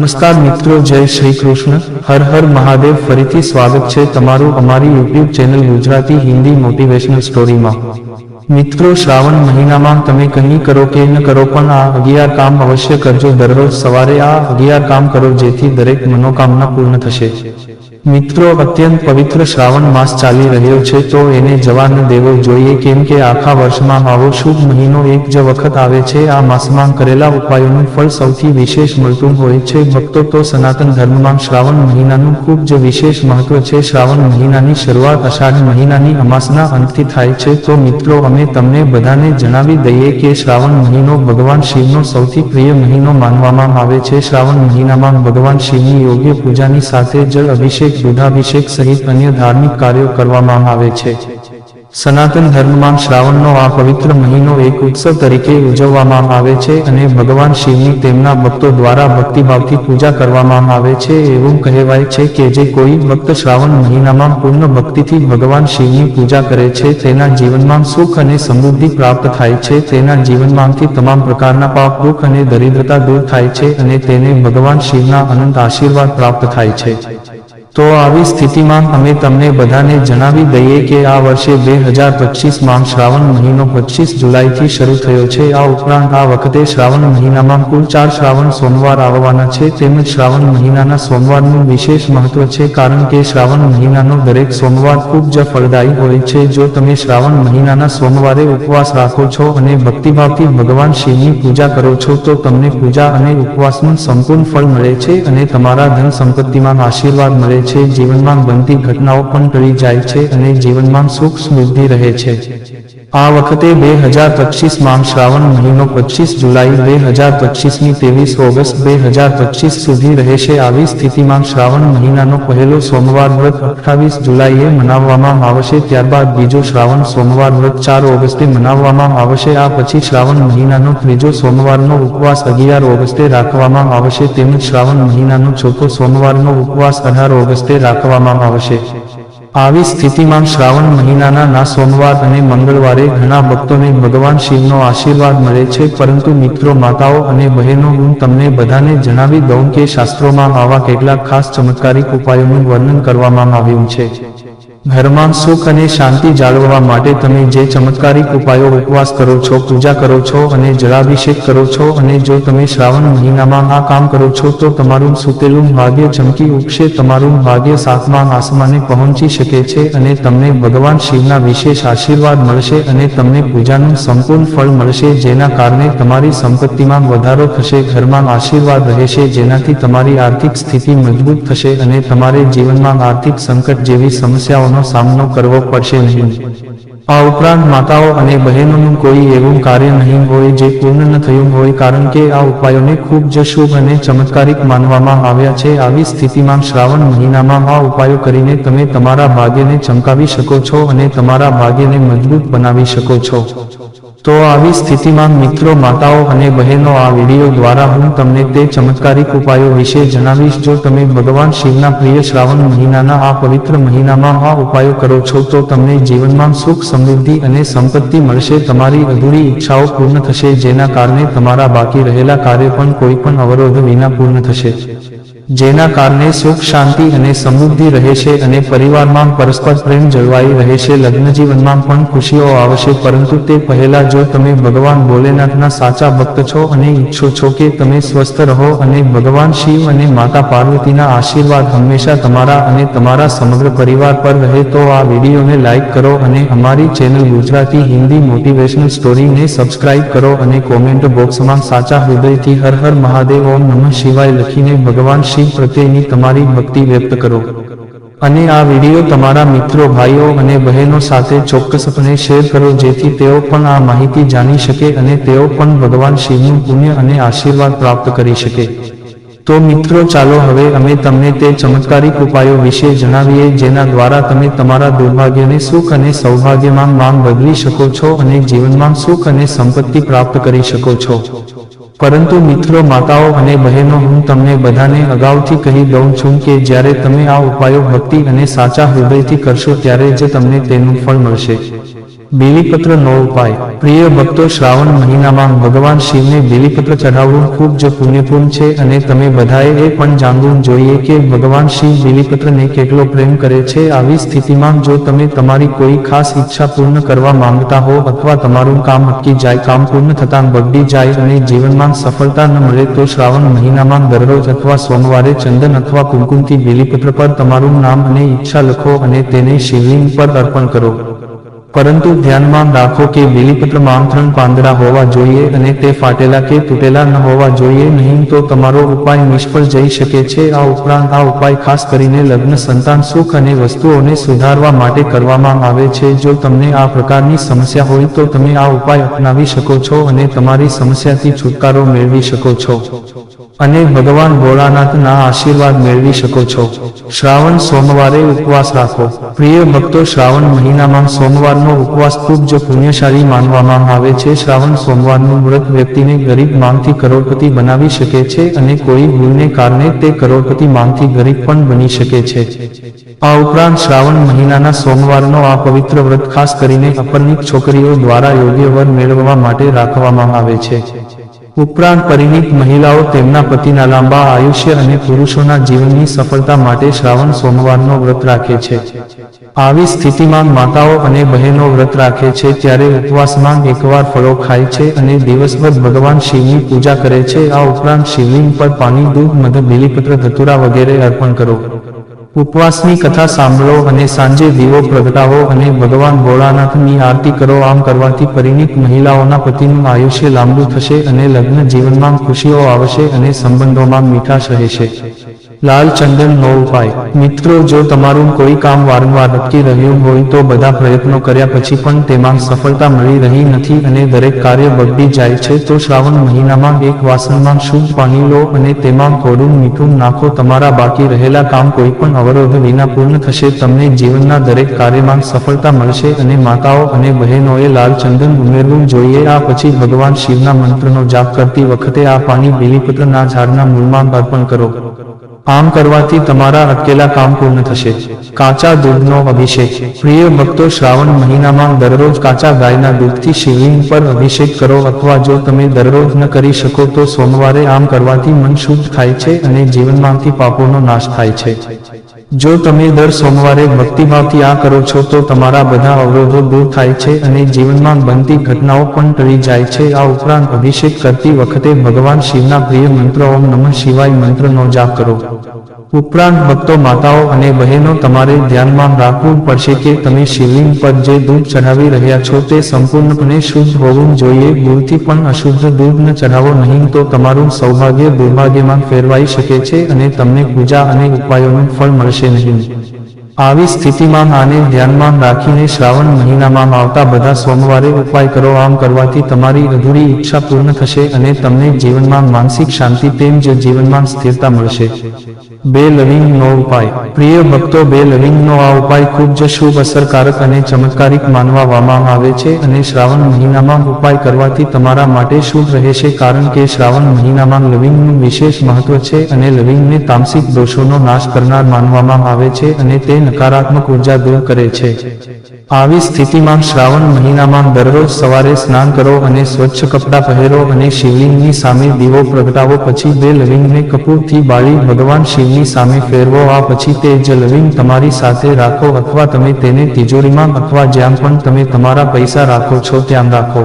નમસ્કાર મિત્રો, જય શ્રી કૃષ્ણ. હર હર મહાદેવ, ફરીથી સ્વાગત છે તમારું અમારી YouTube channel Gujarati Hindi motivational સ્ટોરીમાં મિત્રો, શ્રાવણ મહિનામાં તમે કંઈ કરો કે ન કરો, પણ આ અગિયાર કામ અવશ્ય કરજો. દરરોજ સવારે આ અગિયાર કામ કરો, જેથી દરેક મનોકામના પૂર્ણ થશે. મિત્રો અત્યંત પવિત્ર શ્રાવણ માસ ચાલી રહ્યો છે, તો એને જવા દેવો જોઈએ, કેમ કે આખા વર્ષમાં આવો શુભ મહિનો એક જ વખત આવે છે. આ માસમાં કરેલા ઉપાયોનું ફળ સૌથી વિશેષ મળતું હોય છે. ભક્તો તો સનાતન ધર્મમાં શ્રાવણ મહિનાનું ખૂબ જ વિશેષ મહત્વ છે. શ્રાવણ મહિનાની શરૂઆત અષાઢ મહિનાની અમાસના અંતથી થાય છે. તો મિત્રો, અમે તમને બધાને જણાવી દઈએ કે શ્રાવણ મહિનો ભગવાન શિવનો સૌથી પ્રિય મહિનો માનવામાં આવે છે. શ્રાવણ મહિનામાં ભગવાન શિવની યોગ્ય પૂજાની સાથે જળ અભિષેક દૂધાભિષેક સહિત અન્ય ધાર્મિક કાર્યો કરવામાં આવે છે. સનાતન ધર્મમાં શ્રાવણનો આ પવિત્ર મહિનો એક ઉત્સવ તરીકે ઉજવવામાં આવે છે અને ભગવાન શિવની તેમના ભક્તો દ્વારા ભક્તિભાવથી પૂજા કરવામાં આવે છે એવું કહેવાય છે કે જે કોઈ ભક્ત શ્રાવણ મહિનામાં પૂર્ણ ભક્તિથી ભગવાન શિવની પૂજા કરે છે તેના જીવનમાં સુખ અને સમૃદ્ધિ પ્રાપ્ત થાય છે તેના જીવનમાંથી તમામ પ્રકારના પાપ, દુઃખ અને દરિદ્રતા દૂર થાય છે અને તેને ભગવાન શિવના અનંત આશીર્વાદ પ્રાપ્ત થાય છે. તો આવી સ્થિતિમાં અમે તમને બધાને જણાવી દઈએ કે આ વર્ષે બે હજાર પચીસમાં શ્રાવણ મહિનો પચીસ જુલાઈથી શરૂ થયો છે. આ ઉપરાંત આ વખતે શ્રાવણ મહિનામાં કુલ ચાર શ્રાવણ સોમવાર આવવાના છે. તેમજ શ્રાવણ મહિનાના સોમવારનું વિશેષ મહત્વ છે, કારણ કે શ્રાવણ મહિનાનો દરેક સોમવાર ખૂબ જ ફળદાયી હોય છે. જો તમે શ્રાવણ મહિનાના સોમવારે ઉપવાસ રાખો છો અને ભક્તિભાવથી ભગવાન શિવની પૂજા કરો છો, તો તમને પૂજા અને ઉપવાસનું સંપૂર્ણ ફળ મળે છે અને તમારા ધન સંપત્તિમાં આશીર્વાદ મળે છે જીવનમાં બનતી ઘટનાઓ પણ ટળી જાય છે અને જીવનમાં સુખ સમૃદ્ધિ રહે છે. આ વખતે બે હજાર પચીસમાં શ્રાવણ મહિનો પચીસ જુલાઈ બે હજાર પચીસની ત્રેવીસ ઓગસ્ટ બે હજાર પચીસ સુધી રહેશે આવી સ્થિતિમાં શ્રાવણ મહિનાનો પહેલો સોમવાર વ્રત અઠ્ઠાવીસ જુલાઈએ મનાવવામાં આવશે. ત્યારબાદ બીજો શ્રાવણ સોમવાર વ્રત ચાર ઓગસ્ટે મનાવવામાં આવશે. આ પછી શ્રાવણ મહિનાનો ત્રીજો સોમવારનો ઉપવાસ અગિયાર ઓગસ્ટે રાખવામાં આવશે. તેમજ શ્રાવણ મહિનાનો ચોથો સોમવારનો ઉપવાસ અઢાર ઓગસ્ટે રાખવામાં આવશે. આવી સ્થિતિમાં શ્રાવણ મહિનાના ના સોમવાર અને મંગળવારે ઘણા ભક્તોને ભગવાન શિવનો આશીર્વાદ મળે છે પરંતુ મિત્રો માતાઓ અને બહેનો હું તમને બધાને જણાવી દઉં કે શાસ્ત્રોમાં આવા કેટલાક ખાસ ચમત્કારિક ઉપાયોનું વર્ણન કરવામાં આવ્યું છે. ઘરમાં સુખ અને શાંતિ જાળવવા માટે તમે જે ચમત્કારિક ઉપાયો ઉપવાસ કરો છો, પૂજા કરો છો અને જળાભિષેક કરો છો અને જો તમે શ્રાવણ મહિનામાં આ કામ કરો છો, તો તમારું સુતેલું ભાગ્ય ચમકી ઉઠશે તમારું ભાગ્ય સાતમાં આસમાને પહોંચી શકે છે અને તમને ભગવાન શિવના વિશેષ આશીર્વાદ મળશે અને તમને પૂજાનું સંપૂર્ણ ફળ મળશે, જેના કારણે તમારી સંપત્તિમાં વધારો થશે, ઘરમાં આશીર્વાદ રહેશે, જેનાથી તમારી આર્થિક સ્થિતિ મજબૂત થશે અને તમારે જીવનમાં આર્થિક સંકટ જેવી સમસ્યાઓનો સામનો કરવો પડશે નહીં. આ ઉપરાંત માતાઓ અને બહેનોનું કોઈ એવું કાર્ય નહીં હોય જે પૂર્ણ ન થયું હોય કારણ કે આ ઉપાયોને ખૂબ જ શુભ અને ચમત્કારિક માનવામાં આવ્યા છે. આવી સ્થિતિમાં શ્રાવણ મહિનામાં આ ઉપાયો કરીને તમે તમારા ભાગ્યને ચમકાવી શકો છો અને તમારા ભાગ્યને મજબૂત બનાવી શકો છો. તો આવી સ્થિતિમાં મિત્રો, માતાઓ અને બહેનો, આ વીડિયો દ્વારા હું તમને તે ચમત્કારિક ઉપાયો વિશે જણાવીશ. જો તમે ભગવાન શિવના પ્રિય શ્રાવણ મહિનાના, આ પવિત્ર મહિનામાં આ ઉપાયો કરો છો, તો તમને જીવનમાં સુખ, સમૃદ્ધિ અને સંપત્તિ મળશે. તમારી અધૂરી ઈચ્છાઓ પૂર્ણ થશે, જેના કારણે તમારા બાકી રહેલા કાર્ય પણ કોઈ પણ અવરોધ વિના પૂર્ણ થશે. જેના કારણે સુખ, શાંતિ અને સમૃદ્ધિ રહે છે અને પરિવારમાં પરસ્પર પ્રેમ જળવાઈ રહેશે લગ્ન જીવનમાં પણ ખુશીઓ આવશે પરંતુ તે પહેલા જો તમે ભગવાન ભોલેનાથના સાચા ભક્ત છો અને ઈચ્છો છો કે તમે સ્વસ્થ રહો અને ભગવાન શિવ અને માતા પાર્વતીના આશીર્વાદ હંમેશા તમારા અને તમારા સમગ્ર પરિવાર પર રહે, તો આ વિડીયોને લાઇક કરો અને અમારી ચેનલ ગુજરાતી હિન્દી મોટિવેશનલ સ્ટોરીને સબસ્ક્રાઇબ કરો અને કોમેન્ટ બોક્સમાં સાચા હૃદયથી હર હર મહાદેવ, ઓમ નમઃ શિવાય લખીને ભગવાન શિવ પ્રત્યેની તમારી ભક્તિ વ્યક્ત કરો. અને આ વીડિયો તમારા મિત્રો, ભાઈઓ અને બહેનો સાથે ચોક્કસપણે શેર કરો, જેથી તેઓ પણ આ માહિતી જાણી શકે અને તેઓ પણ ભગવાન શિવનું પુણ્ય અને આશીર્વાદ પ્રાપ્ત કરી શકે. તો મિત્રો, ચાલો હવે અમે તમને તે ચમત્કારિક ઉપાયો વિશે જણાવીએ, જેના દ્વારા તમે તમારા દુર્ભાગ્યને સુખ અને સૌભાગ્યમાં માંગ બદલી શકો છો અને જીવનમાં સુખ અને સંપત્તિ પ્રાપ્ત કરી શકો છો. પરંતુ મિત્રો, માતાઓ અને બહેનો, હું તમને બધાને અગાઉથી કહી દઉં છું કે જ્યારે તમે આ ઉપાયો ભક્તિ અને સાચા હૃદયથી કરશો, ત્યારે જ તમને તેનું ફળ મળશે. બેલીપત્ર નો ઉપાય પ્રિય ભક્તો, શ્રાવણ મહિનામાં ભગવાન શિવને બેલીપત્ર ચઢાવવું ખૂબ જ પુણ્યપૂર્ણ છે અને તમે બધાએ એ પણ જાણવું જોઈએ કે ભગવાન શિવ બેલીપત્રને કેટલો પ્રેમ કરે છે આવી સ્થિતિમાં જો તમે તમારી કોઈ ખાસ ઈચ્છા પૂર્ણ કરવા માંગતા હો અથવા તમારું કામ અટકી જાય, કામ પૂર્ણ થતાં બગડી જાય અને જીવનમાં સફળતા ન મળે તો શ્રાવણ મહિનામાં દરરોજ અથવા સોમવારે ચંદન અથવા કુમકુમથી બેલીપત્ર પર તમારું નામ અને ઈચ્છા લખો અને તેને શિવલિંગ પર અર્પણ કરો. પરંતુ ધ્યાનમાં રાખો કે બીલીપત્રમાં ત્રણ પાંદડા હોવા જોઈએ અને તે ફાટેલા કે તૂટેલા ન હોવા જોઈએ, નહીં તો તમારો ઉપાય નિષ્ફળ જઈ શકે છે. આ ઉપરાંત આ ઉપાય ખાસ કરીને લગ્ન, સંતાન, સુખ અને વસ્તુઓને સુધારવા માટે કરવામાં આવે છે. જો તમને આ પ્રકારની સમસ્યા હોય તો તમે આ ઉપાય અપનાવી શકો છો અને તમારી સમસ્યાથી છુટકારો મેળવી શકો છો. અને ભગવાન ભોળાનાથના આશીર્વાદ મેળવી શકો છો. શ્રાવણ સોમવારે ઉપવાસ રાખો. પ્રિય ભક્તો, શ્રાવણ મહિનામાં સોમવારનો ઉપવાસ ખૂબ જ પુણ્યશાળી માનવામાં આવે છે. શ્રાવણ સોમવારનું વ્રત વ્યક્તિને ગરીબ માંગથી કરોડપતિ બનાવી શકે છે અને કોઈ ભૂલને કારણે તે કરોડપતિ માંગથી ગરીબ પણ બની શકે છે. આ ઉપરાંત શ્રાવણ મહિનાના સોમવારનો આ પવિત્ર વ્રત ખાસ કરીને અપરિણિત છોકરીઓ દ્વારા યોગ્ય વર મેળવવા માટે રાખવામાં આવે છે. ઉપરાંત પરિણીત મહિલાઓ તેમના પતિના લાંબા આયુષ્ય અને પુરુષોના જીવનની સફળતા માટે શ્રાવણ સોમવારનો વ્રત રાખે છે. આવી સ્થિતિમાં માતાઓ અને બહેનો વ્રત રાખે છે ત્યારે ઉપવાસમાં એકવાર ફળો ખાય છે અને દિવસભર ભગવાન શિવની પૂજા કરે છે. આ ઉપરાંત શિવલિંગ પર પાણી, દૂધ, મધ, બીલીપત્ર, ધતુરા વગેરે અર્પણ કરો. ઉપવાસની કથા સાંભળો અને સાંજે દીવો પ્રગટાવો અને ભગવાન ભોળાનાથની આરતી કરો. આમ કરવાથી પરિણીત મહિલાઓના પતિનું આયુષ્ય લાંબુ થશે અને લગ્ન જીવનમાં ખુશીઓ આવશે અને સંબંધોમાં મીઠાશ રહેશે. લાલ ચંદન નો ઉપાય મિત્રો, જો તમારું કોઈ કામ વારંવાર અટકી રહ્યું હોય તો બધા પ્રયત્નો કર્યા પછી પણ તેમાં સફળતા મળી રહી નથી અને દરેક કાર્ય બગડી જાય છે, તો શ્રાવણ મહિનામાં એક વાસણમાં શુદ્ધ પાણી લો અને તેમાં થોડું મીઠું નાખો. તમારા બાકી રહેલા કામ કોઈ પણ અવરોધ વિના પૂર્ણ થશે. તમને જીવનના દરેક કાર્યમાં સફળતા મળશે અને માતાઓ અને બહેનોએ લાલ ચંદન ઉમેરવું જોઈએ. આ પછી ભગવાન શિવના મંત્રનો જાપ કરતી વખતે આ પાણી બીલીપત્રના ઝાડના મૂળમાં અર્પણ કરો. આમ કરવાથી તમારા અટકેલા કામ પૂર્ણ થશે. કાચા દૂધનો અભિષેક. પ્રિય ભક્તો, શ્રાવણ મહિનામાં દરરોજ કાચા ગાયના દૂધથી શિવલિંગ પર અભિષેક કરો અથવા જો તમે દરરોજ ન કરી શકો તો સોમવારે આમ કરવાથી મન શુદ્ધ થાય છે અને જીવનમાંથી પાપોનો નાશ થાય છે. જો તમે દર સોમવારે ભક્તિભાવથી આ કરો છો, તો તમારા બધા અવરોધો દૂર થાય છે અને જીવનમાં બનતી ઘટનાઓ પણ ટળી જાય છે. આ ઉપરાંત અભિષેક કરતી વખતે ભગવાન શિવના પ્રિય મંત્ર, ઓમ નમઃ શિવાય મંત્રનો જાપ કરો. ઉપરાંત ભક્તો માતાઓ અને બહેનો તમારે ધ્યાનમાં રાખવું પડશે કે તમે શિવલિંગ પર જે દૂધ ચઢાવી રહ્યા છો તે સંપૂર્ણપણે શુદ્ધ હોવું જોઈએ. ભૂલથી પણ અશુદ્ધ દૂધ ન ચઢાવો, નહીં તો તમારું સૌભાગ્ય દુર્ભાગ્યમાં ફેરવાઈ શકે છે અને તમને પૂજા અને ઉપાયોનું ફળ મળશે નહીં. આવી સ્થિતિમાં આને ધ્યાનમાં રાખીને શ્રાવણ મહિનામાં આવતા બધા સોમવારે ઉપાય કરો. આમ કરવાથી તમારી અધૂરી ઈચ્છા પૂર્ણ થશે અને તમને જીવનમાં માનસિક શાંતિ તેમ જ જીવનમાં સ્થિરતા મળશે. બે લવિંગનો ઉપાય. પ્રિય ભક્તો બે લવિંગનો આ ઉપાય ખૂબ જ શુભ, અસરકારક અને ચમત્કારિક માનવામાં આવે છે અને શ્રાવણ મહિનામાં ઉપાય કરવાથી તમારા માટે શુભ રહેશે કારણ કે શ્રાવણ મહિનામાં લવિંગનું વિશેષ મહત્વ છે અને લવિંગને તામસિક દોષોનો નાશ કરનાર માનવામાં આવે છે અને તે નકારાત્મક ઊર્જા દૂર કરે છે. આવી સ્થિતિમાં શ્રાવણ મહિનામાં દરરોજ સવારે સ્નાન કરો અને સ્વચ્છ કપડાં પહેરો અને શિવલિંગની સામે દીવો પ્રગટાવો. પછી બે લવિંગને કપૂરથી બાળી ભગવાન શિવની સામે ફેરવો. આ પછી તે જ લવિંગ તમારી સાથે રાખો અથવા તમે તેને તિજોરીમાં અથવા જ્યાં પણ તમે તમારા પૈસા રાખો છો, ત્યાં રાખો.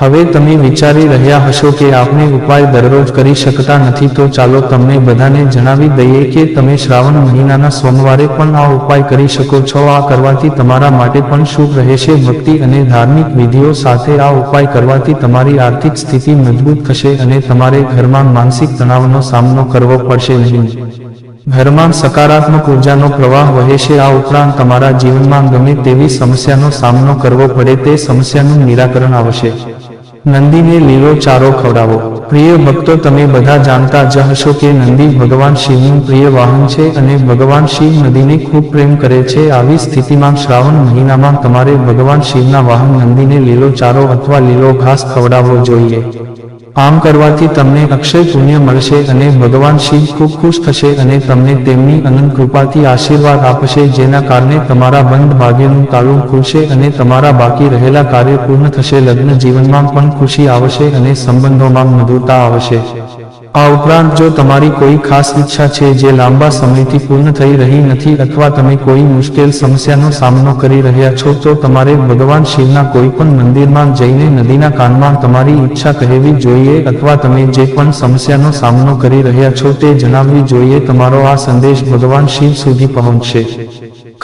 હવે તમે વિચારી રહ્યા હશો કે આપણે ઉપાય દરરોજ કરી શકતા નથી, તો ચાલો તમને બધાને જણાવી દઈએ કે તમે શ્રાવણ મહિનાના સોમવારે પણ આ ઉપાય કરી શકો છો. આ કરવાથી તમારા માટે પણ શુભ રહેશે. ભક્તિ અને ધાર્મિક વિધિઓ સાથે આ ઉપાય કરવાથી તમારી આર્થિક સ્થિતિ મજબૂત થશે અને તમારે ઘરમાં માનસિક તણાવનો સામનો કરવો પડશે નહીં. ઘરમાં સકારાત્મક ઉર્જાનો પ્રવાહ વહેશે આ ઉપરાંત તમારા જીવનમાં ગમે તેવી સમસ્યાનો સામનો કરવો પડે, તે સમસ્યાનું નિરાકરણ આવશે. નંદીને લીલો ચારો ખવડાવો. પ્રિય ભક્તો, તમે બધા જાણતા જ હશો કે નંદી ભગવાન શિવનું પ્રિય વાહન છે અને ભગવાન શિવ નદીને ખૂબ પ્રેમ કરે છે. આવી સ્થિતિમાં શ્રાવણ મહિનામાં તમારે ભગવાન શિવના વાહન નંદીને લીલો ચારો અથવા લીલો ઘાસ ખવડાવવો જોઈએ. આમ કરવાથી તમને અક્ષય પુણ્ય મળશે અને ભગવાન શિવ ખૂબ ખુશ થશે અને તમને તેમની અનંત કૃપાથી આશીર્વાદ આપશે, જેના કારણે તમારા બંધ ભાગ્યનું તાળું ખુલશે અને તમારા બાકી રહેલા કાર્ય પૂર્ણ થશે. લગ્ન જીવનમાં પણ ખુશી આવશે અને સંબંધોમાં મધુરતા આવશે. આ ઉપરાંત જો તમારી કોઈ ખાસ ઈચ્છા છે જે લાંબા સમયથી પૂર્ણ થઈ રહી નથી અથવા તમે કોઈ મુશ્કેલ સમસ્યાનો સામનો કરી રહ્યા છો, તો તમારે ભગવાન શિવના કોઈ પણ મંદિરમાં જઈને નદીના કાનમાં તમારી ઈચ્છા કહેવી જોઈએ અથવા તમે જે પણ સમસ્યાનો સામનો કરી રહ્યા છો તે જણાવવી જોઈએ. તમારો આ સંદેશ ભગવાન શિવ સુધી પહોંચશે.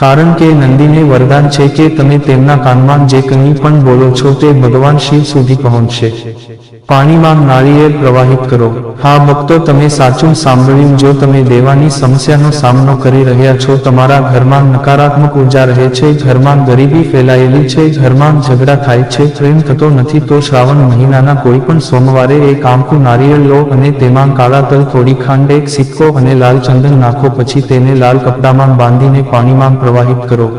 કારણ કે નંદીને વરદાન છે કે તમે તેમના કાનમાં જે કંઈ પણ બોલો છો તે ભગવાન શિવ સુધી પહોંચશે. પાણીમાં નાળિયેર પ્રવાહિત કરો. હા, ભક્તો, તમે સાચું સાંભળ્યું, જો તમે દેવાની સમસ્યાનો સામનો કરી રહ્યા છો, તમારા ઘરમાં નકારાત્મક ઊર્જા રહે છે, ઘરમાં ગરીબી ફેલાયેલી છે, ઘરમાં ઝઘડા થાય છે, પ્રેમ થતો નથી, તો શ્રાવણ મહિનાના કોઈ પણ સોમવારે એક આંખું નારિયેળ લો અને તેમાં કાળા તલ, થોડી ખાંડ, એક સિક્કો અને લાલ ચંદન નાખો, પછી તેને લાલ કપડામાં બાંધીને પાણીમાં પ્રવાહિત કરો.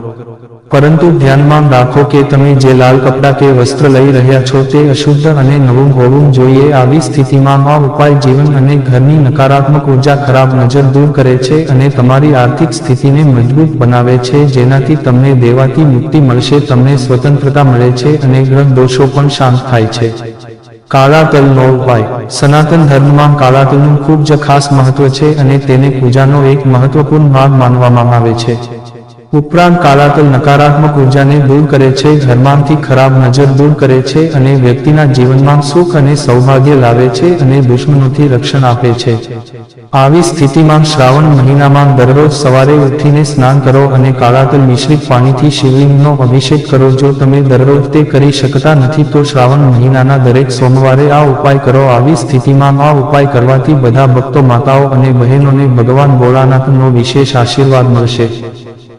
પરંતુ ધ્યાનમાં રાખો કે તમે જે લાલ કપડાં કે વસ્ત્ર લઈ રહ્યા છો તે અશુદ્ધ અને નવું હોવું જોઈએ. આવી સ્થિતિમાં આ ઉપાય જીવન અને ઘરની નકારાત્મક ઊર્જા ખરાબ નજર દૂર કરે છે અને તમારી આર્થિક સ્થિતિને મજબૂત બનાવે છે. જેનાથી તમને દેવાથી મુક્તિ મળશે, તમને સ્વતંત્રતા મળે છે અને ગ્રહ દોષો પણ શાંત થાય છે. કાળા તલનો ઉપાય. સનાતન ધર્મમાં કાળા તલનું ખૂબ જ ખાસ મહત્વ છે અને તેને પૂજાનો એક મહત્વપૂર્ણ ભાગ માનવામાં આવે છે. ઉપરાંત કાળાતલ નકારાત્મક ઉર્જાને દૂર કરે છે ધર્માંથી ખરાબ નજર દૂર કરે છે અને વ્યક્તિના જીવનમાં સુખ અને સૌભાગ્ય લાવે છે અને દુશ્મનોથી રક્ષણ આપે છે. આવી સ્થિતિમાં શ્રાવણ મહિનામાં દરરોજ સવારે ઉઠીને સ્નાન કરો અને કાળાતલ મિશ્રિત પાણીથી શિવલિંગનો અભિષેક કરો. જો તમે દરરોજ તે કરી શકતા નથી તો શ્રાવણ મહિનાના દરેક સોમવારે આ ઉપાય કરો. આવી સ્થિતિમાં આ ઉપાય કરવાથી બધા ભક્તો માતાઓ અને બહેનોને ભગવાન ભોળાનાથનો વિશેષ આશીર્વાદ મળશે.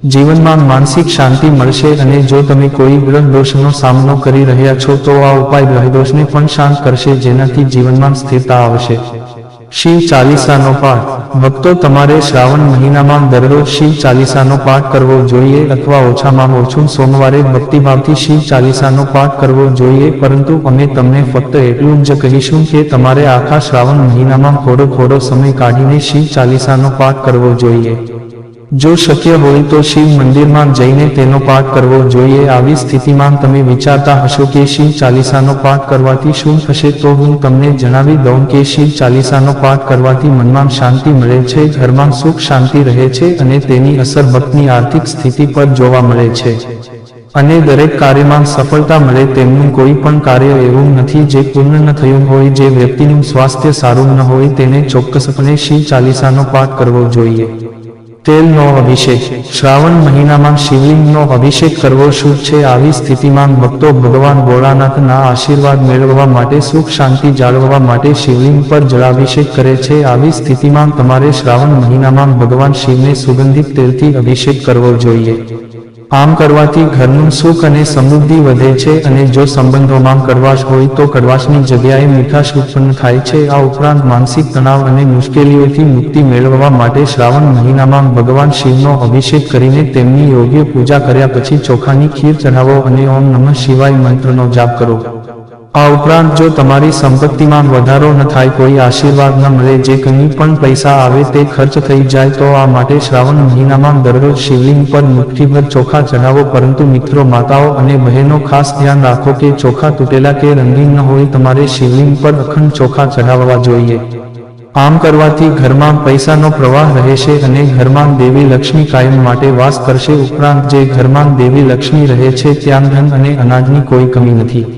જીવનમાં માનસિક શાંતિ મળશે અને જો તમે કોઈ ગ્રહ દોષનો સામનો કરી રહ્યા છો, તો આ ઉપાય ગ્રહ દોષને પણ શાંત કરશે, જેનાથી જીવનમાં સ્થિરતા આવશે. શિવ ચાલીસાનો પાઠ. ભક્તો, તમારે શ્રાવણ મહિનામાં દરરોજ શિવ ચાલીસાનો પાઠ કરવો જોઈએ અથવા ઓછામાં ઓછું સોમવારે ભક્તિભાવથી શિવ ચાલીસાનો પાઠ કરવો જોઈએ, પરંતુ અમે તમને ફક્ત એટલું જ કહીશું કે તમારે આખા શ્રાવણ મહિનામાં થોડો થોડો સમય કાઢીને શિવ ચાલીસાનો પાઠ કરવો જોઈએ. જો શક્ય હોય તો શિવ મંદિરમાં જઈને તેનો પાઠ કરવો જોઈએ. આવી સ્થિતિમાં તમે વિચારતા હશો કે શિવ ચાલીસાનો પાઠ કરવાથી શું થશે? તો હું તમને જણાવી દઉં કે શિવ ચાલીસાનો પાઠ કરવાથી મનમાં શાંતિ મળે છે, ઘરમાં સુખ શાંતિ રહે છે અને તેની અસર ભક્તની આર્થિક સ્થિતિ પર જોવા મળે છે. અને દરેક કાર્યમાં સફળતા મળે તેમનું કોઈ પણ કાર્ય એવું નથી જે પૂર્ણ ન થયું હોય, જે વ્યક્તિનું સ્વાસ્થ્ય સારું ન હોય, તેને ચોક્કસપણે શિવ ચાલીસાનો પાઠ કરવો જોઈએ. તેલનો અભિષેક. શ્રાવણ મહિનામાં શિવલિંગનો અભિષેક કરવો શુભ છે. આવી સ્થિતિમાં ભક્તો ભગવાન ભોળાનાથના આશીર્વાદ મેળવવા માટે સુખ શાંતિ જાળવવા માટે શિવલિંગ પર જળાભિષેક કરે છે. આવી સ્થિતિમાં તમારે શ્રાવણ મહિનામાં ભગવાન શિવને સુગંધિત તેલથી અભિષેક કરવો જોઈએ. આમ કરવાથી ઘરનું સુખ અને સમૃદ્ધિ વધે છે અને જો સંબંધોમાં કડવાશ હોય તો કડવાશની જગ્યાએ મીઠાશ ઉત્પન્ન થાય છે. આ ઉપરાંત માનસિક તણાવ અને મુશ્કેલીઓથી મુક્તિ મેળવવા માટે શ્રાવણ મહિનામાં ભગવાન શિવનો અભિષેક કરીને તેમની યોગ્ય પૂજા કર્યા પછી ચોખાની ખીર ચઢાવો અને ઓમ નમઃ શિવાય મંત્રનો જાપ કરો. આ ઉપરાંત જો તમારી સંપત્તિમાં વધારો ન થાય, કોઈ આશીર્વાદ ન મળે, જે કંઈ પણ પૈસા આવે તે ખર્ચ થઈ જાય, તો આ માટે શ્રાવણ મહિનામાં દરરોજ શિવલિંગ પર મુઠ્ઠીભર ચોખા ચઢાવો. પરંતુ મિત્રો, માતાઓ અને બહેનો, ખાસ ધ્યાન રાખો કે ચોખા તૂટેલા કે રંગીન ન હોય, તમારે શિવલિંગ પર અખંડ ચોખા ચઢાવવા જોઈએ. આમ કરવાથી ઘરમાં પૈસાનો પ્રવાહ રહેશે અને ઘરમાં દેવી લક્ષ્મી કાયમ માટે વાસ કરશે. ઉપરાંત, જે ઘરમાં દેવી લક્ષ્મી રહે છે, ત્યાં ધન અને અનાજની કોઈ કમી નથી.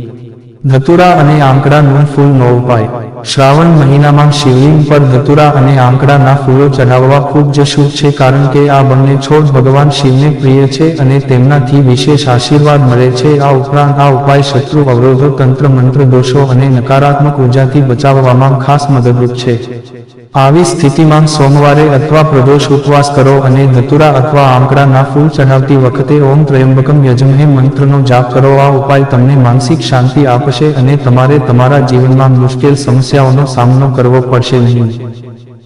ધતુરા અને આંકડાનું ફૂલનો ઉપાય. શ્રાવણ મહિનામાં શિવલિંગ પર ધતુરા અને આંકડાના ફૂલો ચઢાવવા ખૂબ જ શુભ છે કારણ કે આ બંને છોડ ભગવાન શિવને પ્રિય છે અને તેમનાથી વિશેષ આશીર્વાદ મળે છે. આ ઉપરાંત આ ઉપાય શત્રુ, અવરોધો, તંત્ર, મંત્ર, દોષો અને નકારાત્મક ઉર્જાથી બચાવવામાં ખાસ મદદરૂપ છે. આવી સ્થિતિમાં સોમવારે અથવા પ્રદોષ ઉપવાસ કરો અને ધતુરા અથવા આંકડાના ફૂલ ચઢાવતી વખતે ઓમ ત્રયંબકમ યજમહે મંત્રનો જાપ કરો. આ ઉપાય તમને માનસિક શાંતિ આપશે અને તમારે તમારા જીવનમાં મુશ્કેલ સમસ્યાઓનો સામનો કરવો પડશે નહીં.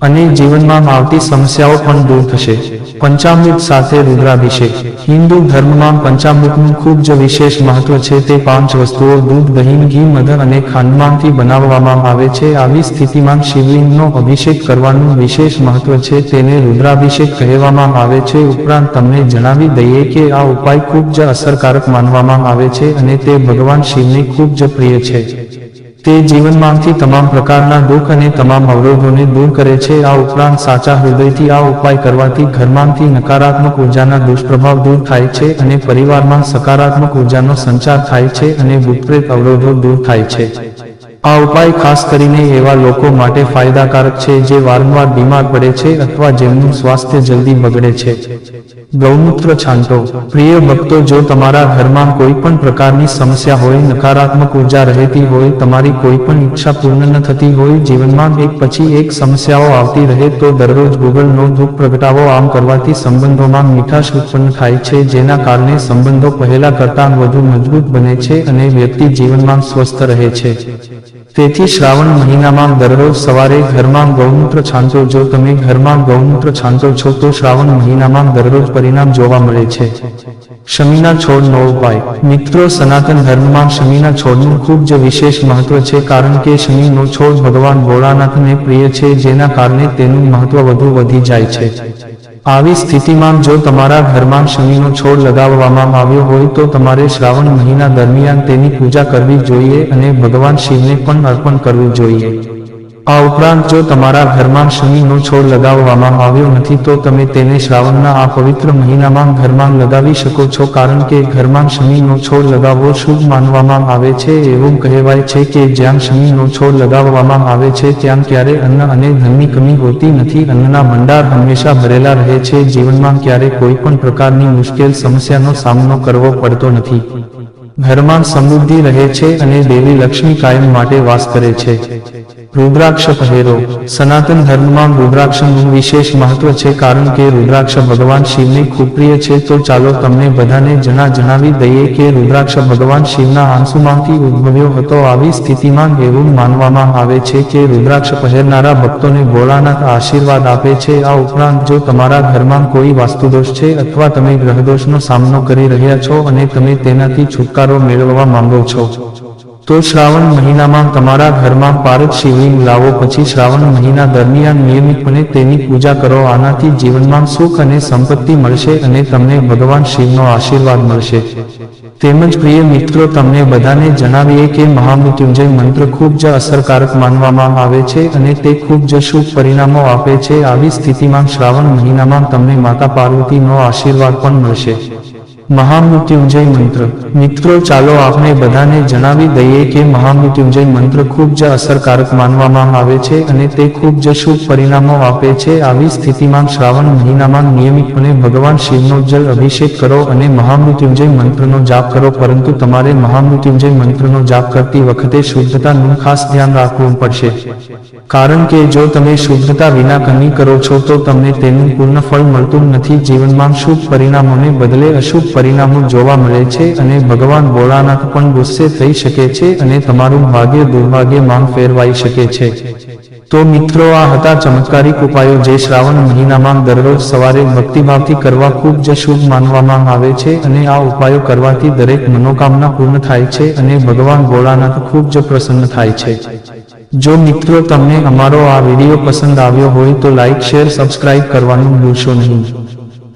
અને જીવનમાં આવતી સમસ્યાઓ પણ દૂર થશે. પંચામૃત સાથે રુદ્રાભિષેક. હિન્દુ ધર્મમાં પંચામૃતનું ખૂબ જ વિશેષ મહત્વ છે તે પાંચ વસ્તુઓ દૂધ, દહીં, ઘી મધ અને ખાંડમાંથી બનાવવામાં આવે છે. આવી સ્થિતિમાં શિવલિંગનો અભિષેક કરવાનું વિશેષ મહત્વ છે તેને રુદ્રાભિષેક કહેવામાં આવે છે. ઉપરાંત તમને જણાવી દઈએ કે આ ઉપાય ખૂબ જ અસરકારક માનવામાં આવે છે અને તે ભગવાન શિવને ખૂબ જ પ્રિય છે. તે જીવનમાંથી તમામ પ્રકારના દુઃખ અને તમામ અવરોધોને દૂર કરે છે. આ ઉપરાંત સાચા હૃદયથી આ ઉપાય કરવાથી ઘરમાંથી નકારાત્મક ઉર્જાના દુષ્પ્રભાવ દૂર થાય છે અને પરિવારમાં સકારાત્મક ઉર્જાનો સંચાર થાય છે અને વિપરીત અવરોધો દૂર થાય છે. આ ઉપાય ખાસ કરીને એવા લોકો માટે ફાયદાકારક છે જે વારંવાર બીમાર પડે છે અથવા જેમનું સ્વાસ્થ્ય જલ્દી બગડે છે. ગૌમૂત્ર છાંટો. પ્રિય ભક્તો, જો તમારા ઘરમાં કોઈ પણ પ્રકારની સમસ્યા હોય, નકારાત્મક ઊર્જા રહેતી હોય, તમારી કોઈ પણ ઈચ્છા પૂર્ણ ન થતી હોય, જીવનમાં એક પછી એક સમસ્યાઓ આવતી રહે, તો દરરોજ ગૂગલનો દુઃખ પ્રગટાવો. આમ કરવાથી સંબંધોમાં મીઠાશ ઉત્પન્ન થાય છે, જેના કારણે સંબંધો પહેલા કરતાં વધુ મજબૂત બને છે અને વ્યક્તિ જીવનમાં સ્વસ્થ રહે છે. તેથી શ્રાવણ મહિનામાં દરરોજ સવારે ઘરમાં ગૌમૂત્ર છાંટો જો તમે ઘરમાં ગૌમૂત્ર છાંટો છો, તો શ્રાવણ મહિનામાં દરરોજ પરિણામ જોવા મળે છે. શમીના છોડનો ઉપાય. મિત્રો, સનાતન ધર્મમાં શમીના છોડનું ખૂબ જ વિશેષ મહત્વ છે, કારણ કે શમીનો છોડ ભગવાન ભોળાનાથને પ્રિય છે, જેના કારણે તેનું મહત્વ વધુ વધી જાય છે. આવી સ્થિતિમાં જો તમારા ઘરમાં શનિનો છોડ લગાવવામાં આવ્યો હોય તો તમારે શ્રાવણ મહિના દરમિયાન તેની પૂજા કરવી જોઈએ અને ભગવાન શિવને પણ અર્પણ કરવું જોઈએ. આ ઉપરાંત જો તમારા ઘરમાં શમીનો છોડ લગાવવામાં આવ્યો નથી તો તમે તેને શ્રાવણના આ પવિત્ર મહિનામાં ઘરમાં લગાવી શકો છો કારણ કે ઘરમાં શમીનો છોડ લગાવવો શુભ માનવામાં આવે છે એવું કહેવાય છે કે જ્યાં શમીનો છોડ લગાવવામાં આવે છે ત્યાં ક્યારે અન્ન અને ધનની કમી હોતી નથી. અન્નના ભંડાર હંમેશા ભરેલા રહે છે. જીવનમાં ક્યારે કોઈ પણ પ્રકારની મુશ્કેલ સમસ્યાનો સામનો કરવો પડતો નથી. ઘરમાં સમૃદ્ધિ રહે છે અને દેવી લક્ષ્મી કાયમ માટે વાસ કરે છે. રુદ્રાક્ષ પહેરો. સનાતન ધર્મમાં રુદ્રાક્ષનું વિશેષ મહત્વ છે કારણ કે રુદ્રાક્ષ ભગવાન શિવને ખૂબ પ્રિય છે. તો ચાલો તમને બધાને જણા જણાવી દઈએ કે રુદ્રાક્ષ ભગવાન શિવના આંસુમાંથી ઉદ્ભવ્યો હતો. આવી સ્થિતિમાં એવું માનવામાં આવે છે કે રુદ્રાક્ષ પહેરનારા ભક્તોને ભોળાનાથ આશીર્વાદ આપે છે. આ ઉપરાંત જો તમારા ઘરમાં કોઈ વાસ્તુદોષ છે અથવા તમે ગ્રહદોષનો સામનો કરી રહ્યા છો અને તમે તેનાથી છુટકારો મેળવવા માંગો છો. તો શ્રાવણ મહિનામાં તમારા ઘરમાં પારક શિવલિંગ લાવો, પછી શ્રાવણ મહિના દરમિયાન નિયમિતપણે તેની પૂજા કરો, આનાથી જીવનમાં સુખ અને સંપત્તિ મળશે અને તમને ભગવાન શિવનો આશીર્વાદ મળશે. તેમજ પ્રિય મિત્રો, તમને બધાને જણાવીએ કે મહામૃત્યુંજય મંત્ર ખૂબ જ અસરકારક માનવામાં આવે છે અને તે ખૂબ જ શુભ પરિણામો આપે છે. આવી સ્થિતિમાં શ્રાવણ મહિનામાં તમને માતા પાર્વતીનો આશીર્વાદ પણ મળશે. મહામૃત્યુંજય મંત્ર. મિત્રો, ચાલો આપણે બધાને જણાવી દઈએ કે મહામૃત્યુંજય મંત્ર ખૂબ જ અસરકારક માનવામાં આવે છે અને તે ખૂબ જ શુભ પરિણામો આપે છે. આવી સ્થિતિમાં શ્રાવણ મહિનામાં નિયમિતપણે ભગવાન શિવનો જલ અભિષેક કરો અને મહામૃત્યુંજય મંત્રનો જાપ કરો. પરંતુ તમારે મહામૃત્યુંજય મંત્રનો જાપ કરતી વખતે શુદ્ધતાનું ખાસ ધ્યાન રાખવું પડશે. કારણ કે જો તમે શુદ્ધતા વિના કમી કરો છો તો તમને તેનું પૂર્ણ ફળ મળતું નથી. જીવનમાં શુભ પરિણામોને બદલે અશુભ પરિણામો જોવા મળે છે અને ભગવાન ભોળાનાથ પણ ગુસ્સે થઈ શકે છે અને તમારું ભાગ્ય દુર્ભાગ્યમાં ફેરવાઈ શકે છે. તો મિત્રો, આ હતા ચમત્કારિક ઉપાયો જે શ્રાવણ મહિનામાં દરરોજ સવારે ભક્તિભાવથી કરવા ખૂબ જ શુભ માનવામાં આવે છે અને આ ઉપાયો કરવાથી દરેક મનોકામના પૂર્ણ થાય છે અને ભગવાન ભોળાનાથ ખૂબ જ પ્રસન્ન થાય છે. જો મિત્રો, તમને અમારો આ વીડિયો પસંદ આવ્યો હોય તો લાઈક, શેર, સબસ્ક્રાઇબ કરવાનું ભૂલશો નહીં.